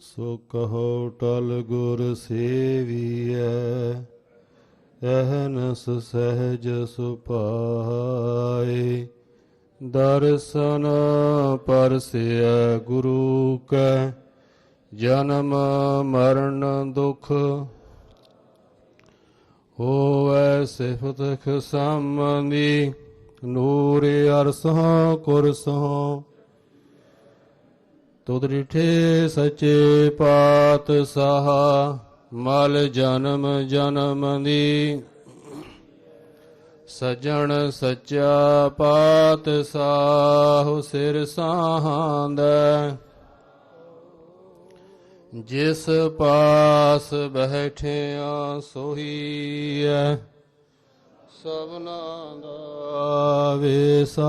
ਸੋ ਕਹੋ ਟਲ ਗੁਰ ਸੇਵੀਐ, ਅਹਨਸ ਸਹਿਜ ਸੁਪਾਏ ਦਰਸ਼ਨ ਪਰਸਿਐ ਗੁਰੂ ਕੈ, ਜਨਮ ਮਰਨ ਦੁਖ। ਹੋਵੈ ਸਿਫਤ ਖਸਮਨੀ ਨੂਰ ਅਰਸੋਂ ਕੁਰਸੋਂ। ਤੁਧ ਰਿਠੇ ਸੱਚੇ ਪਾਤ ਸਾਹਾ ਮਲ ਜਨਮ ਜਨਮ ਦੀ ਸਜਣ ਸੱਚਾ ਪਾਤ ਸਾਹੁ ਸਿਰ ਸਾਹਾਂਦੈ ਜਿਸ ਪਾਸ ਬੈਠਿਆ ਸੋਹੀਐ ਸਭਨਾ ਦਾ ਵੇਸਾਹੋ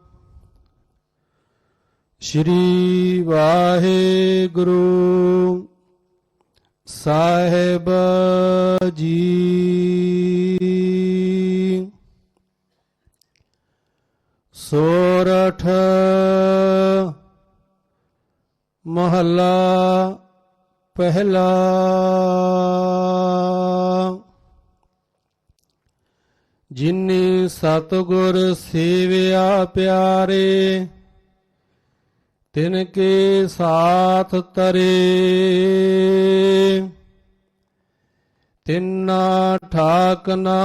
ਸ਼੍ਰੀ ਵਾਹਿਗੁਰੂ ਸਾਹਿਬ ਜੀ। ਸੋਰਠ ਮਹੱਲਾ ਪਹਿਲਾ। ਜਿਨੇ ਸਤਗੁਰ ਸੇਵਿਆ ਪਿਆਰੇ ਤਿਨ ਕੇ ਸਾਥ ਤਰੇ। ਤਿੰਨਾ ਠਾਕ ਨਾ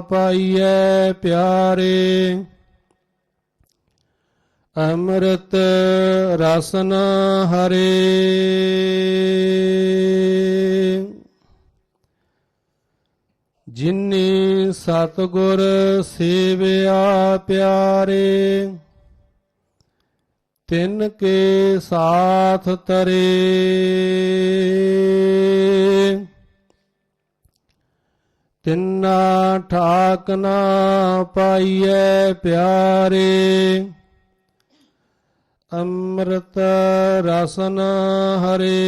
ਪਾਈਐ ਪਿਆਰੇ। ਅੰਮ੍ਰਿਤ ਰਸਨ ਹਰੇ। ਜਿਨੇ ਸਤਗੁਰ ਸੇਵਿਆ ਪਿਆਰੇ। ਤਿਨ ਕੇ ਸਾਥ ਤਰੇ। ਤਿੰਨਾ ਠਾਕ ਨਾ ਪਾਈਐ ਪਿਆਰੇ। ਅੰਮ੍ਰਿਤ ਰਸਨ ਹਰੇ।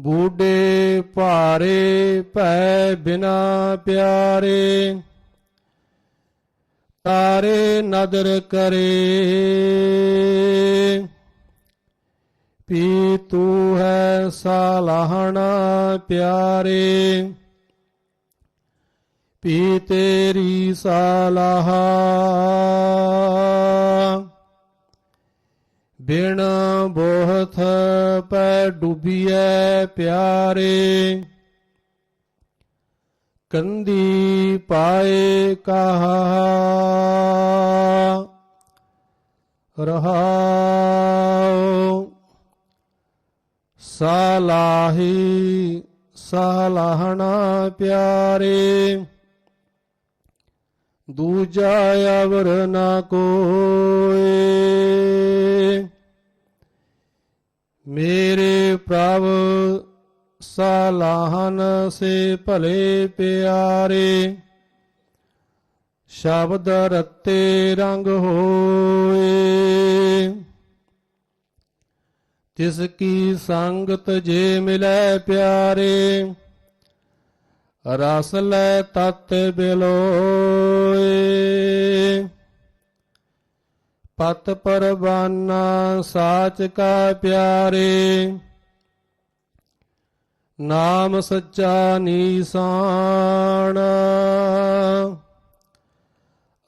ਬੂਢੇ ਭਾਰੇ ਭੈ ਬਿਨਾ ਪਿਆਰੇ। ਤਾਰੇ ਨਦਰ ਕਰੇ ਪੀ ਤੂ ਹੈ ਸਾਲਾਹਣਾ ਪਿਆਰੇ ਪੀ ਤੇਰੀ ਸਾਲਾਹਾ ਬਿਨ ਬੋਹਥ ਪੈ ਡੁੱਬੀਐ ਪਿਆਰੇ ਕੰਦੀ ਪਾਏ ਕਹਾ ਰਹਾਉ ਸਾਲਾਹੀ ਸਾਲਾਹਣਾ ਪਿਆਰੇ ਦੂਜਾ ਅਵਰ ਨਾ ਕੋਏ ਮੇਰੇ ਪ੍ਰਭ ਸਾਲਾਹਨ ਸੇ ਭਲੇ ਪਿਆਰੇ, ਸ਼ਬਦ ਰਤੇ ਰੰਗ ਹੋਏ। ਤਿਸ ਕੀ ਸੰਗਤ ਜੇ ਮਿਲੈ ਪਿਆਰੇ, ਰਸ ਲੈ ਤਤ ਬਿਲੋਏ। ਪਤ ਪਰਵਾਨਾ ਸਾਚ ਕਾ ਪਿਆਰੇ ਨਾਮ ਸੱਚਾ ਨੀਸਾਨ।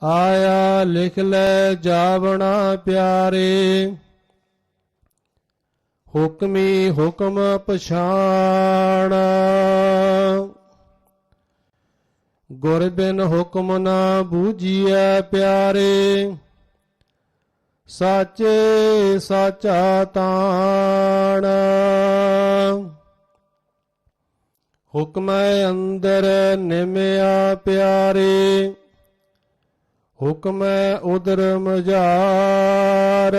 ਆਇਆ ਲਿਖ ਲੈ ਜਾਵਣਾ ਪਿਆਰੇ। ਹੁਕਮੀ ਹੁਕਮ ਪਛਾਣ। ਗੁਰ ਬਿਨ ਹੁਕਮ ਨਾ ਬੂਝੀਐ ਪਿਆਰੇ। ਸਾਚੇ ਸਾਚਾ ਤਾਣ। ਹੁਕਮੈ ਅੰਦਰ ਨਿਮਿਆ ਪਿਆਰੇ। ਹੁਕਮੈ ਉਦਰ ਮਝਾਰ।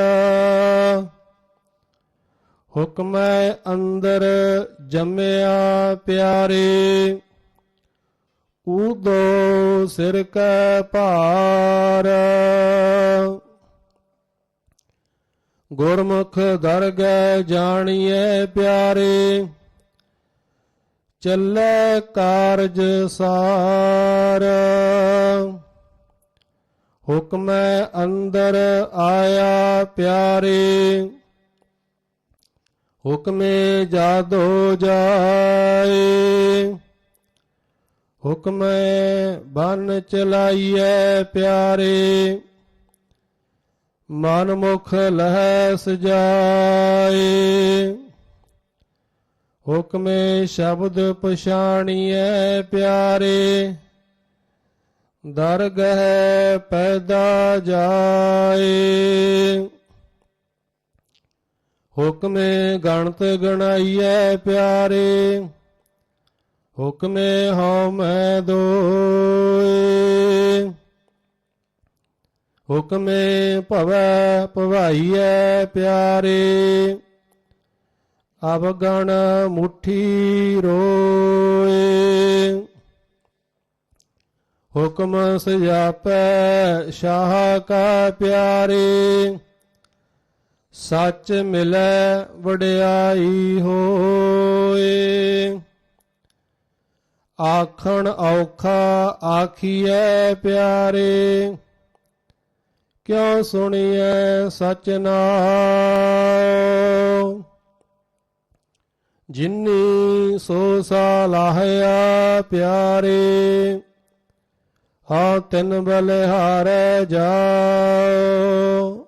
ਹੁਕਮੈ ਅੰਦਰ ਜੰਮਿਆ ਪਿਆਰੇ। ਊਦੋ ਸਿਰ ਕੈ ਭਾਰ। ਗੁਰਮੁਖ ਦਰਗਹਿ ਜਾਣੀਐ ਪਿਆਰੇ। ਚੱਲੇ ਕਾਰਜ ਸਾਰ। ਹੁਕਮੈ ਅੰਦਰ ਆਇਆ ਪਿਆਰੇ। ਹੁਕਮੇ ਜਾਦੋ ਜਾਏ। ਹੁਕਮੈ ਬਨ ਚਲਾਈਐ ਪਿਆਰੇ। ਮਨ ਮੁਖ ਲਹਿ ਸਜਾਏ ਹੁਕਮੇ ਸ਼ਬਦ ਪਛਾਣੀਐ ਪਿਆਰੇ। ਦਰਗਹਿ ਪੈਦਾ ਜਾਏ। ਹੁਕਮੇ ਗਣਤ ਗਣਾਈਐ ਪਿਆਰੇ। ਹੁਕਮੇ ਹਉ ਮੈਂ ਦੋਏ। ਹੁਕਮੇ ਭਵੈ ਭਵਾਈਐ ਪਿਆਰੇ। ਅਵਗਣ ਮੁਠੀ ਰੋਏ। ਹੁਕਮ ਸਜਾਪੈ ਸ਼ਾਹ ਕਾ ਪਿਆਰੇ। ਸੱਚ ਮਿਲੈ ਵਡਿਆਈ ਹੋਏ। ਆਖਣ ਔਖਾ ਆਖੀਐ ਪਿਆਰੇ। ਕਿਉ ਸੁਣੀਐ ਸਚ ਨਾਮ ਜਿਨੀ ਸੋ ਸਾਲਾਹਿਆ ਪਿਆਰੇ, ਹਾਂ ਤਿਨ ਬਲਿਹਾਰੈ ਜਾਓ।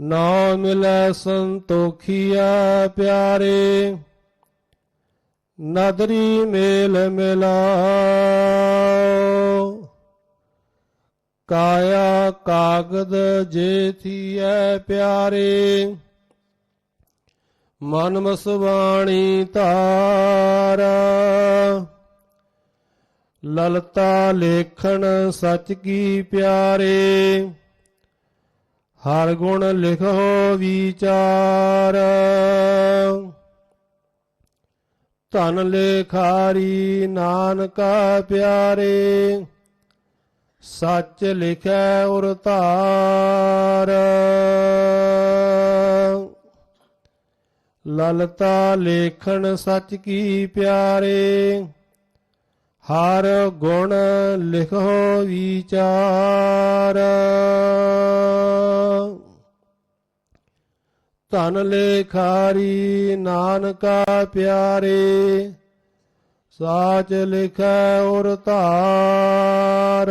ਨਾ ਮਿਲੈ ਸੰਤੋਖੀਆ ਪਿਆਰੇ, ਨਦਰੀ ਮੇਲ ਮਿਲਾਓ। ਕਾਇਆ ਕਾਗਦ ਜੇ ਥੀਐ ਪਿਆਰੇ ਮਨ ਮਸਵਾਣੀ ਧਾਰ। ਲਲਤਾ ਲੇਖਣ ਸਚ ਕੀ ਪਿਆਰੇ। ਹਰ ਗੁਣ ਲਿਖੋ ਵਿਚਾਰ। ਧਨ ਲੇਖਾਰੀ ਨਾਨਕਾ ਪਿਆਰੇ। ਸੱਚ ਲਿਖੈ ਉਰ ਧਾਰ। ਲਲਤਾ ਲੇਖਣ ਸੱਚ ਕੀ ਪਿਆਰੇ, ਹਰ ਗੁਣ ਲਿਖੋ ਵਿਚਾਰ। ਧਨ ਲੇਖਾਰੀ ਨਾਨਕਾ ਪਿਆਰੇ, ਸਾਚ ਲਿਖੈ ਉਰ ਧਾਰ।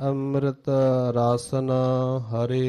ਅੰਮ੍ਰਿਤ ਰਾਸਨ ਹਰੇ।